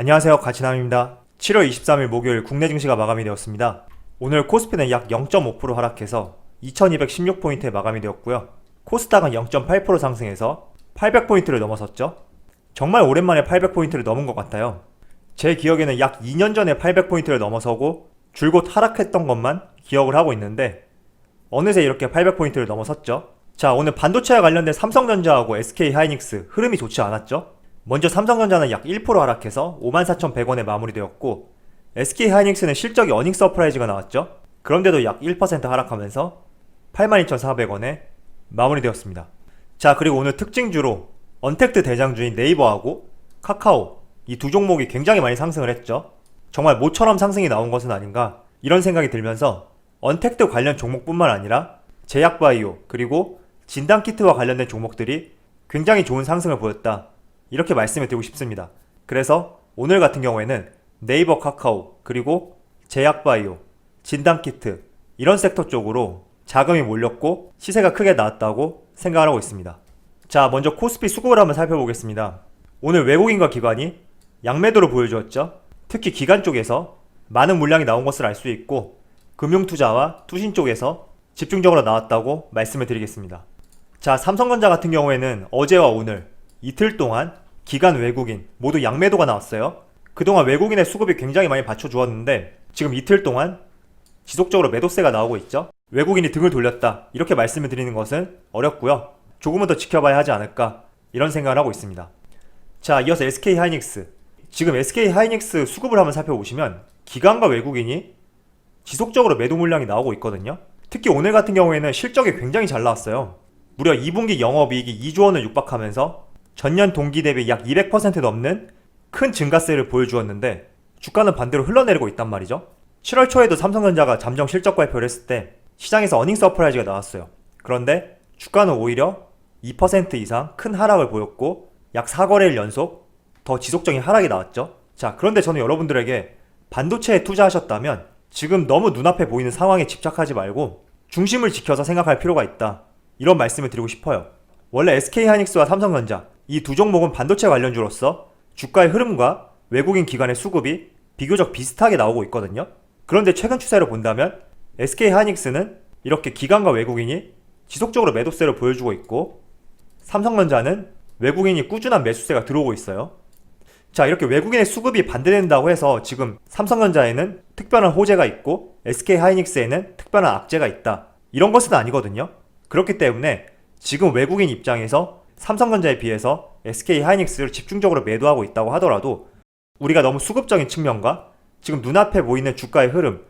안녕하세요. 가치남입니다. 7월 23일 목요일 국내 증시가 마감이 되었습니다. 오늘 코스피는 약 0.5% 하락해서 2216포인트에 마감이 되었고요. 코스닥은 0.8% 상승해서 800포인트를 넘어섰죠. 정말 오랜만에 800포인트를 넘은 것 같아요. 제 기억에는 약 2년 전에 800포인트를 넘어서고 줄곧 하락했던 것만 기억을 하고 있는데 어느새 이렇게 800포인트를 넘어섰죠. 자, 오늘 반도체와 관련된 삼성전자하고 SK 하이닉스 흐름이 좋지 않았죠? 먼저 삼성전자는 약 1% 하락해서 54,100원에 마무리되었고 SK 하이닉스는 실적이 어닝 서프라이즈가 나왔죠. 그런데도 약 1% 하락하면서 82,400원에 마무리되었습니다. 자, 그리고 오늘 특징주로 언택트 대장주인 네이버하고 카카오 이 두 종목이 굉장히 많이 상승을 했죠. 정말 모처럼 상승이 나온 것은 아닌가 이런 생각이 들면서 언택트 관련 종목뿐만 아니라 제약바이오 그리고 진단키트와 관련된 종목들이 굉장히 좋은 상승을 보였다. 이렇게 말씀을 드리고 싶습니다. 그래서 오늘 같은 경우에는 네이버 카카오 그리고 제약바이오 진단키트 이런 섹터 쪽으로 자금이 몰렸고 시세가 크게 나왔다고 생각을 하고 있습니다. 자 먼저 코스피 수급을 한번 살펴보겠습니다. 오늘 외국인과 기관이 양매도를 보여주었죠. 특히 기관 쪽에서 많은 물량이 나온 것을 알 수 있고 금융투자와 투신 쪽에서 집중적으로 나왔다고 말씀을 드리겠습니다. 자, 삼성전자 같은 경우에는 어제와 오늘 이틀 동안 기관 외국인 모두 양매도가 나왔어요. 그동안 외국인의 수급이 굉장히 많이 받쳐주었는데 지금 이틀 동안 지속적으로 매도세가 나오고 있죠. 외국인이 등을 돌렸다. 이렇게 말씀을 드리는 것은 어렵고요. 조금은 더 지켜봐야 하지 않을까 이런 생각을 하고 있습니다. 자, 이어서 SK 하이닉스. 지금 SK 하이닉스 수급을 한번 살펴보시면 기관과 외국인이 지속적으로 매도 물량이 나오고 있거든요. 특히 오늘 같은 경우에는 실적이 굉장히 잘 나왔어요. 무려 2분기 영업이익이 2조 원을 육박하면서 전년 동기 대비 약 200% 넘는 큰 증가세를 보여주었는데 주가는 반대로 흘러내리고 있단 말이죠. 7월 초에도 삼성전자가 잠정 실적 발표를 했을 때 시장에서 어닝 서프라이즈가 나왔어요. 그런데 주가는 오히려 2% 이상 큰 하락을 보였고 약 4거래일 연속 더 지속적인 하락이 나왔죠. 자, 그런데 저는 여러분들에게 반도체에 투자하셨다면 지금 너무 눈앞에 보이는 상황에 집착하지 말고 중심을 지켜서 생각할 필요가 있다. 이런 말씀을 드리고 싶어요. 원래 SK 하이닉스와 삼성전자 이 두 종목은 반도체 관련주로서 주가의 흐름과 외국인 기관의 수급이 비교적 비슷하게 나오고 있거든요. 그런데 최근 추세를 본다면 SK 하이닉스는 이렇게 기관과 외국인이 지속적으로 매도세를 보여주고 있고 삼성전자는 외국인이 꾸준한 매수세가 들어오고 있어요. 자, 이렇게 외국인의 수급이 반대된다고 해서 지금 삼성전자에는 특별한 호재가 있고 SK 하이닉스에는 특별한 악재가 있다. 이런 것은 아니거든요. 그렇기 때문에 지금 외국인 입장에서 삼성전자에 비해서 SK 하이닉스를 집중적으로 매도하고 있다고 하더라도 우리가 너무 수급적인 측면과 지금 눈앞에 보이는 주가의 흐름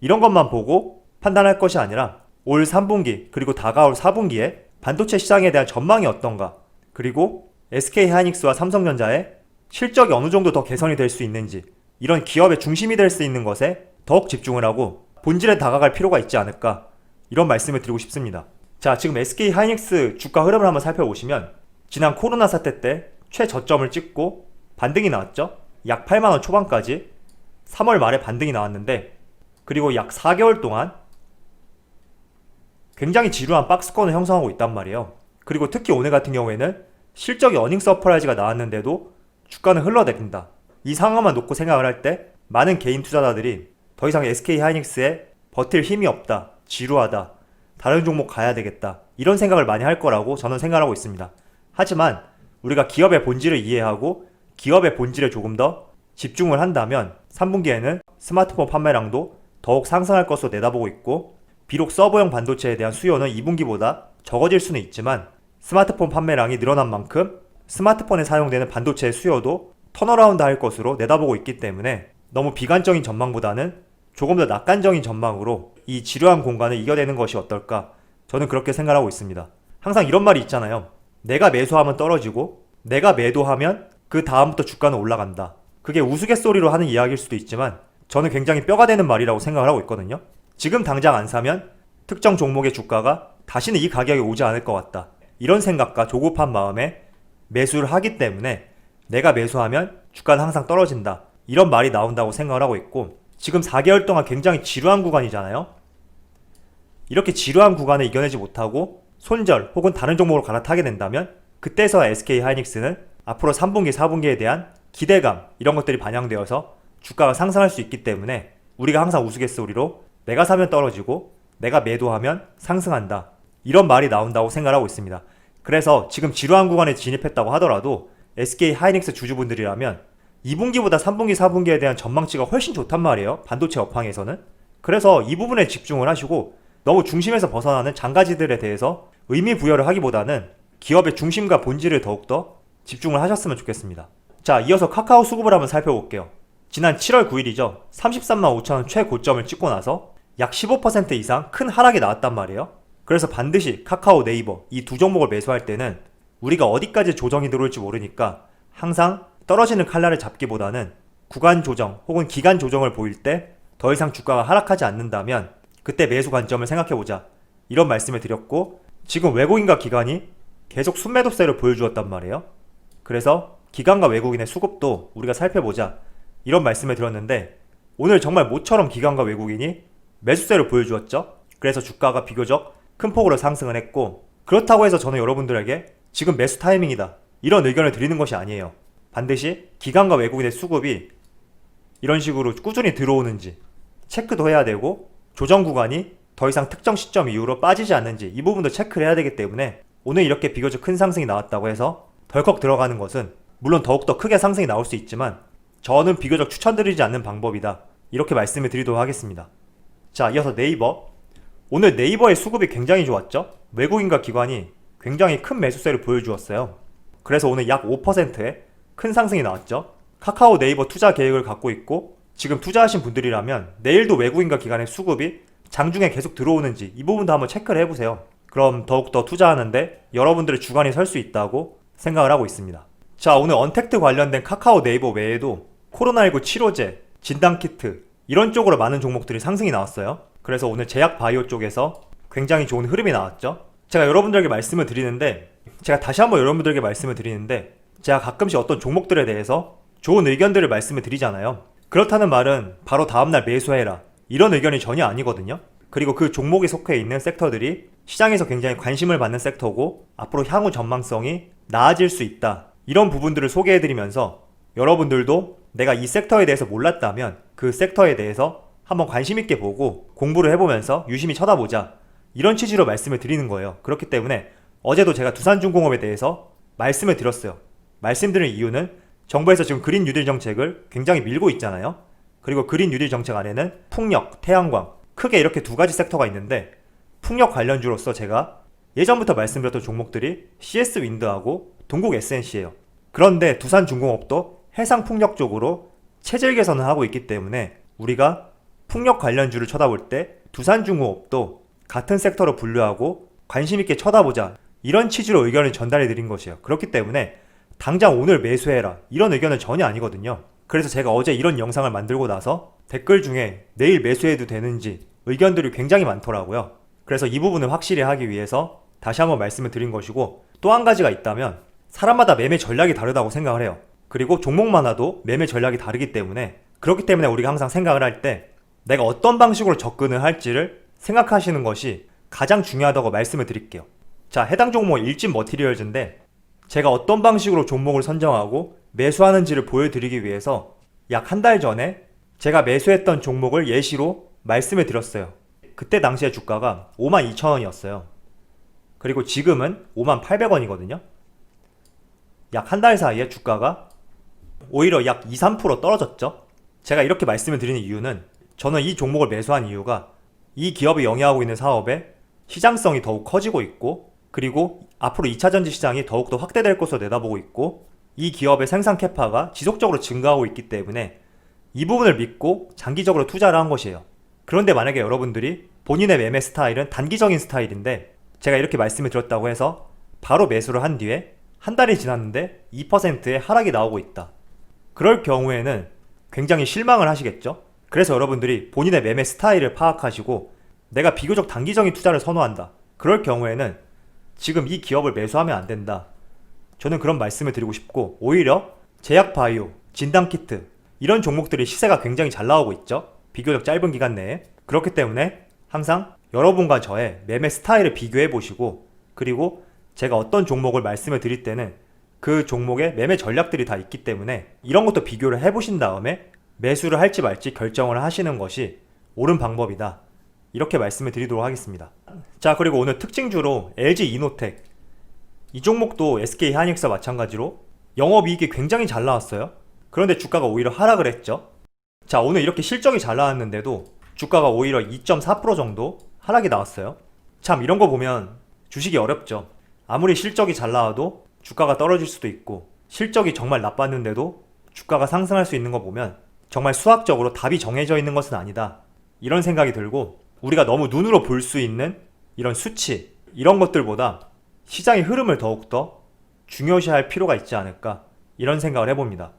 이런 것만 보고 판단할 것이 아니라 올 3분기 그리고 다가올 4분기에 반도체 시장에 대한 전망이 어떤가 그리고 SK 하이닉스와 삼성전자의 실적이 어느 정도 더 개선이 될 수 있는지 이런 기업의 중심이 될 수 있는 것에 더욱 집중을 하고 본질에 다가갈 필요가 있지 않을까 이런 말씀을 드리고 싶습니다. 자, 지금 SK 하이닉스 주가 흐름을 한번 살펴보시면 지난 코로나 사태 때 최저점을 찍고 반등이 나왔죠. 약 8만 원 초반까지 3월 말에 반등이 나왔는데 그리고 약 4개월 동안 굉장히 지루한 박스권을 형성하고 있단 말이에요. 그리고 특히 오늘 같은 경우에는 실적이 어닝 서프라이즈가 나왔는데도 주가는 흘러내린다. 이 상황만 놓고 생각을 할 때 많은 개인 투자자들이 더 이상 SK 하이닉스에 버틸 힘이 없다. 지루하다. 다른 종목 가야 되겠다. 이런 생각을 많이 할 거라고 저는 생각하고 있습니다. 하지만 우리가 기업의 본질을 이해하고 기업의 본질에 조금 더 집중을 한다면 3분기에는 스마트폰 판매량도 더욱 상승할 것으로 내다보고 있고 비록 서버용 반도체에 대한 수요는 2분기보다 적어질 수는 있지만 스마트폰 판매량이 늘어난 만큼 스마트폰에 사용되는 반도체의 수요도 턴어라운드 할 것으로 내다보고 있기 때문에 너무 비관적인 전망보다는 조금 더 낙관적인 전망으로 이 지루한 공간을 이겨내는 것이 어떨까 저는 그렇게 생각하고 있습니다. 항상 이런 말이 있잖아요. 내가 매수하면 떨어지고 내가 매도하면 그 다음부터 주가는 올라간다. 그게 우스갯소리로 하는 이야기일 수도 있지만 저는 굉장히 뼈가 되는 말이라고 생각을 하고 있거든요. 지금 당장 안 사면 특정 종목의 주가가 다시는 이 가격에 오지 않을 것 같다. 이런 생각과 조급한 마음에 매수를 하기 때문에 내가 매수하면 주가는 항상 떨어진다. 이런 말이 나온다고 생각을 하고 있고 지금 4개월 동안 굉장히 지루한 구간이잖아요. 이렇게 지루한 구간을 이겨내지 못하고 손절 혹은 다른 종목으로 갈아타게 된다면 그때서 SK 하이닉스는 앞으로 3분기, 4분기에 대한 기대감 이런 것들이 반영되어서 주가가 상승할 수 있기 때문에 우리가 항상 우스갯소리로 내가 사면 떨어지고 내가 매도하면 상승한다. 이런 말이 나온다고 생각하고 있습니다. 그래서 지금 지루한 구간에 진입했다고 하더라도 SK 하이닉스 주주분들이라면 2분기보다 3분기, 4분기에 대한 전망치가 훨씬 좋단 말이에요. 반도체 업황에서는. 그래서 이 부분에 집중을 하시고 너무 중심에서 벗어나는 장가지들에 대해서 의미 부여를 하기보다는 기업의 중심과 본질을 더욱더 집중을 하셨으면 좋겠습니다. 자, 이어서 카카오 수급을 한번 살펴볼게요. 지난 7월 9일이죠. 33만 5천원 최고점을 찍고 나서 약 15% 이상 큰 하락이 나왔단 말이에요. 그래서 반드시 카카오 네이버 이 두 종목을 매수할 때는 우리가 어디까지 조정이 들어올지 모르니까 항상 떨어지는 칼날을 잡기보다는 구간 조정 혹은 기간 조정을 보일 때 더 이상 주가가 하락하지 않는다면 그때 매수 관점을 생각해보자. 이런 말씀을 드렸고 지금 외국인과 기관이 계속 순매도세를 보여주었단 말이에요. 그래서 기관과 외국인의 수급도 우리가 살펴보자. 이런 말씀을 드렸는데 오늘 정말 모처럼 기관과 외국인이 매수세를 보여주었죠. 그래서 주가가 비교적 큰 폭으로 상승을 했고 그렇다고 해서 저는 여러분들에게 지금 매수 타이밍이다. 이런 의견을 드리는 것이 아니에요. 반드시 기관과 외국인의 수급이 이런 식으로 꾸준히 들어오는지 체크도 해야 되고 조정 구간이 더 이상 특정 시점 이후로 빠지지 않는지 이 부분도 체크를 해야 되기 때문에 오늘 이렇게 비교적 큰 상승이 나왔다고 해서 덜컥 들어가는 것은 물론 더욱더 크게 상승이 나올 수 있지만 저는 비교적 추천드리지 않는 방법이다. 이렇게 말씀을 드리도록 하겠습니다. 자, 이어서 네이버. 오늘 네이버의 수급이 굉장히 좋았죠? 외국인과 기관이 굉장히 큰 매수세를 보여주었어요. 그래서 오늘 약 5%의 큰 상승이 나왔죠. 카카오 네이버 투자 계획을 갖고 있고 지금 투자하신 분들이라면 내일도 외국인과 기관의 수급이 장중에 계속 들어오는지 이 부분도 한번 체크를 해보세요. 그럼 더욱더 투자하는데 여러분들의 주관이 설 수 있다고 생각을 하고 있습니다. 자, 오늘 언택트 관련된 카카오 네이버 외에도 코로나19 치료제, 진단키트 이런 쪽으로 많은 종목들이 상승이 나왔어요. 그래서 오늘 제약 바이오 쪽에서 굉장히 좋은 흐름이 나왔죠. 제가 여러분들에게 말씀을 드리는데 제가 다시 한번 여러분들에게 말씀을 드리는데 제가 가끔씩 어떤 종목들에 대해서 좋은 의견들을 말씀을 드리잖아요. 그렇다는 말은 바로 다음날 매수해라. 이런 의견이 전혀 아니거든요. 그리고 그 종목에 속해 있는 섹터들이 시장에서 굉장히 관심을 받는 섹터고 앞으로 향후 전망성이 나아질 수 있다. 이런 부분들을 소개해드리면서 여러분들도 내가 이 섹터에 대해서 몰랐다면 그 섹터에 대해서 한번 관심 있게 보고 공부를 해보면서 유심히 쳐다보자. 이런 취지로 말씀을 드리는 거예요. 그렇기 때문에 어제도 제가 두산중공업에 대해서 말씀을 드렸어요. 말씀드린 이유는 정부에서 지금 그린 뉴딜 정책을 굉장히 밀고 있잖아요. 그리고 그린 뉴딜 정책 안에는 풍력, 태양광 크게 이렇게 두 가지 섹터가 있는데 풍력 관련주로서 제가 예전부터 말씀드렸던 종목들이 CS 윈드하고 동국 SNC예요. 그런데 두산 중공업도 해상 풍력 쪽으로 체질 개선을 하고 있기 때문에 우리가 풍력 관련주를 쳐다볼 때 두산 중공업도 같은 섹터로 분류하고 관심 있게 쳐다보자 이런 취지로 의견을 전달해 드린 것이에요. 그렇기 때문에 당장 오늘 매수해라 이런 의견은 전혀 아니거든요. 그래서 제가 어제 이런 영상을 만들고 나서 댓글 중에 내일 매수해도 되는지 의견들이 굉장히 많더라고요. 그래서 이 부분을 확실히 하기 위해서 다시 한번 말씀을 드린 것이고 또 한 가지가 있다면 사람마다 매매 전략이 다르다고 생각을 해요. 그리고 종목마다도 매매 전략이 다르기 때문에 그렇기 때문에 우리가 항상 생각을 할 때 내가 어떤 방식으로 접근을 할지를 생각하시는 것이 가장 중요하다고 말씀을 드릴게요. 자, 해당 종목 일진 머티리얼즈인데 제가 어떤 방식으로 종목을 선정하고 매수하는지를 보여드리기 위해서 약 한 달 전에 제가 매수했던 종목을 예시로 말씀을 드렸어요. 그때 당시에 주가가 52,000원이었어요. 그리고 지금은 58,800원이거든요. 약 한 달 사이에 주가가 오히려 약 2, 3% 떨어졌죠. 제가 이렇게 말씀을 드리는 이유는 저는 이 종목을 매수한 이유가 이 기업이 영위하고 있는 사업의 시장성이 더욱 커지고 있고 그리고 앞으로 2차 전지 시장이 더욱더 확대될 것으로 내다보고 있고 이 기업의 생산 캐파가 지속적으로 증가하고 있기 때문에 이 부분을 믿고 장기적으로 투자를 한 것이에요. 그런데 만약에 여러분들이 본인의 매매 스타일은 단기적인 스타일인데 제가 이렇게 말씀을 드렸다고 해서 바로 매수를 한 뒤에 한 달이 지났는데 2%의 하락이 나오고 있다. 그럴 경우에는 굉장히 실망을 하시겠죠? 그래서 여러분들이 본인의 매매 스타일을 파악하시고 내가 비교적 단기적인 투자를 선호한다. 그럴 경우에는 지금 이 기업을 매수하면 안 된다. 저는 그런 말씀을 드리고 싶고 오히려 제약 바이오, 진단 키트 이런 종목들이 시세가 굉장히 잘 나오고 있죠. 비교적 짧은 기간 내에. 그렇기 때문에 항상 여러분과 저의 매매 스타일을 비교해 보시고 그리고 제가 어떤 종목을 말씀을 드릴 때는 그 종목의 매매 전략들이 다 있기 때문에 이런 것도 비교를 해보신 다음에 매수를 할지 말지 결정을 하시는 것이 옳은 방법이다. 이렇게 말씀을 드리도록 하겠습니다. 자, 그리고 오늘 특징주로 LG 이노텍. 이 종목도 SK 하이닉스와 마찬가지로 영업이익이 굉장히 잘 나왔어요. 그런데 주가가 오히려 하락을 했죠. 자, 오늘 이렇게 실적이 잘 나왔는데도 주가가 오히려 2.4% 정도 하락이 나왔어요. 참, 이런 거 보면 주식이 어렵죠. 아무리 실적이 잘 나와도 주가가 떨어질 수도 있고, 실적이 정말 나빴는데도 주가가 상승할 수 있는 거 보면 정말 수학적으로 답이 정해져 있는 것은 아니다. 이런 생각이 들고, 우리가 너무 눈으로 볼 수 있는 이런 수치, 이런 것들보다 시장의 흐름을 더욱더 중요시할 필요가 있지 않을까, 이런 생각을 해봅니다.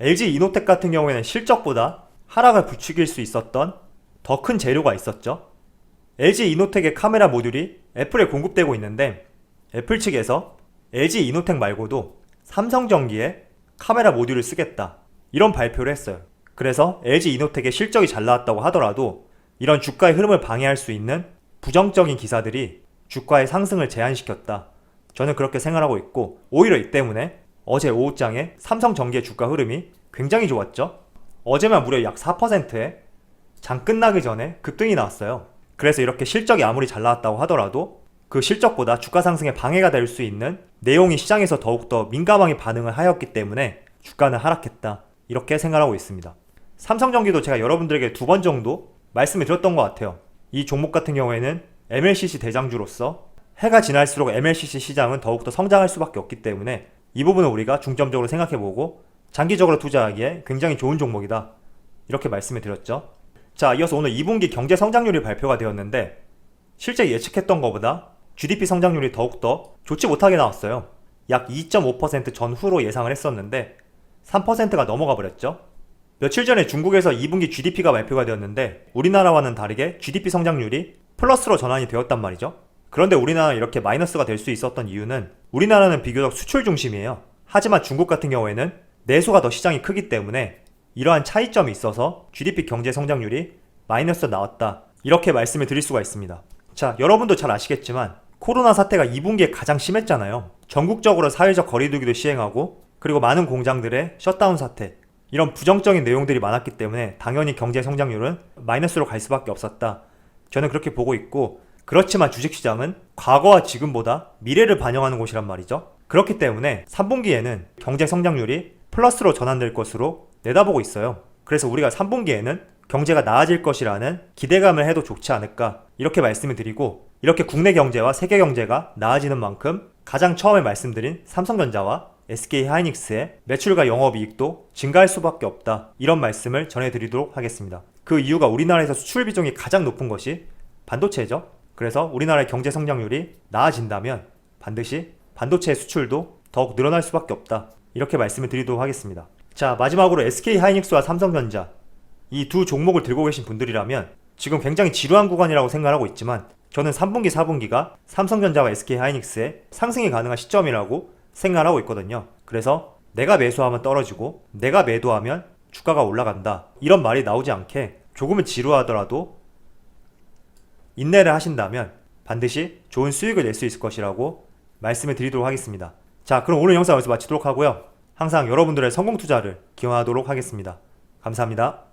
LG 이노텍 같은 경우에는 실적보다 하락을 부추길 수 있었던 더 큰 재료가 있었죠. LG 이노텍의 카메라 모듈이 애플에 공급되고 있는데 애플 측에서 LG 이노텍 말고도 삼성전기에 카메라 모듈을 쓰겠다. 이런 발표를 했어요. 그래서 LG 이노텍의 실적이 잘 나왔다고 하더라도 이런 주가의 흐름을 방해할 수 있는 부정적인 기사들이 주가의 상승을 제한시켰다. 저는 그렇게 생각하고 있고 오히려 이 때문에 어제 오후장에 삼성전기의 주가 흐름이 굉장히 좋았죠. 어제만 무려 약 4%의 장 끝나기 전에 급등이 나왔어요. 그래서 이렇게 실적이 아무리 잘 나왔다고 하더라도 그 실적보다 주가 상승에 방해가 될 수 있는 내용이 시장에서 더욱더 민감하게 반응을 하였기 때문에 주가는 하락했다. 이렇게 생각하고 있습니다. 삼성전기도 제가 여러분들에게 두 번 정도 말씀을 드렸던 것 같아요. 이 종목 같은 경우에는 MLCC 대장주로서 해가 지날수록 MLCC 시장은 더욱더 성장할 수밖에 없기 때문에 이 부분을 우리가 중점적으로 생각해보고 장기적으로 투자하기에 굉장히 좋은 종목이다. 이렇게 말씀을 드렸죠. 자, 이어서 오늘 2분기 경제 성장률이 발표가 되었는데 실제 예측했던 것보다 GDP 성장률이 더욱더 좋지 못하게 나왔어요. 약 2.5% 전후로 예상을 했었는데 3%가 넘어가 버렸죠. 며칠 전에 중국에서 2분기 GDP가 발표가 되었는데 우리나라와는 다르게 GDP 성장률이 플러스로 전환이 되었단 말이죠. 그런데 우리나라는 이렇게 마이너스가 될 수 있었던 이유는 우리나라는 비교적 수출 중심이에요. 하지만 중국 같은 경우에는 내수가 더 시장이 크기 때문에 이러한 차이점이 있어서 GDP 경제 성장률이 마이너스 나왔다. 이렇게 말씀을 드릴 수가 있습니다. 자, 여러분도 잘 아시겠지만 코로나 사태가 2분기에 가장 심했잖아요. 전국적으로 사회적 거리두기도 시행하고 그리고 많은 공장들의 셧다운 사태 이런 부정적인 내용들이 많았기 때문에 당연히 경제 성장률은 마이너스로 갈 수밖에 없었다. 저는 그렇게 보고 있고 그렇지만 주식시장은 과거와 지금보다 미래를 반영하는 곳이란 말이죠. 그렇기 때문에 3분기에는 경제 성장률이 플러스로 전환될 것으로 내다보고 있어요. 그래서 우리가 3분기에는 경제가 나아질 것이라는 기대감을 해도 좋지 않을까 이렇게 말씀을 드리고 이렇게 국내 경제와 세계 경제가 나아지는 만큼 가장 처음에 말씀드린 삼성전자와 SK 하이닉스의 매출과 영업이익도 증가할 수밖에 없다 이런 말씀을 전해드리도록 하겠습니다. 그 이유가 우리나라에서 수출 비중이 가장 높은 것이 반도체죠. 그래서 우리나라의 경제 성장률이 나아진다면 반드시 반도체 수출도 더욱 늘어날 수밖에 없다. 이렇게 말씀을 드리도록 하겠습니다. 자, 마지막으로 SK 하이닉스와 삼성전자 이 두 종목을 들고 계신 분들이라면 지금 굉장히 지루한 구간이라고 생각하고 있지만 저는 3분기, 4분기가 삼성전자와 SK 하이닉스의 상승이 가능한 시점이라고 생각하고 있거든요. 그래서 내가 매수하면 떨어지고 내가 매도하면 주가가 올라간다. 이런 말이 나오지 않게 조금은 지루하더라도 인내를 하신다면 반드시 좋은 수익을 낼 수 있을 것이라고 말씀을 드리도록 하겠습니다. 자, 그럼 오늘 영상 여기서 마치도록 하고요. 항상 여러분들의 성공 투자를 기원하도록 하겠습니다. 감사합니다.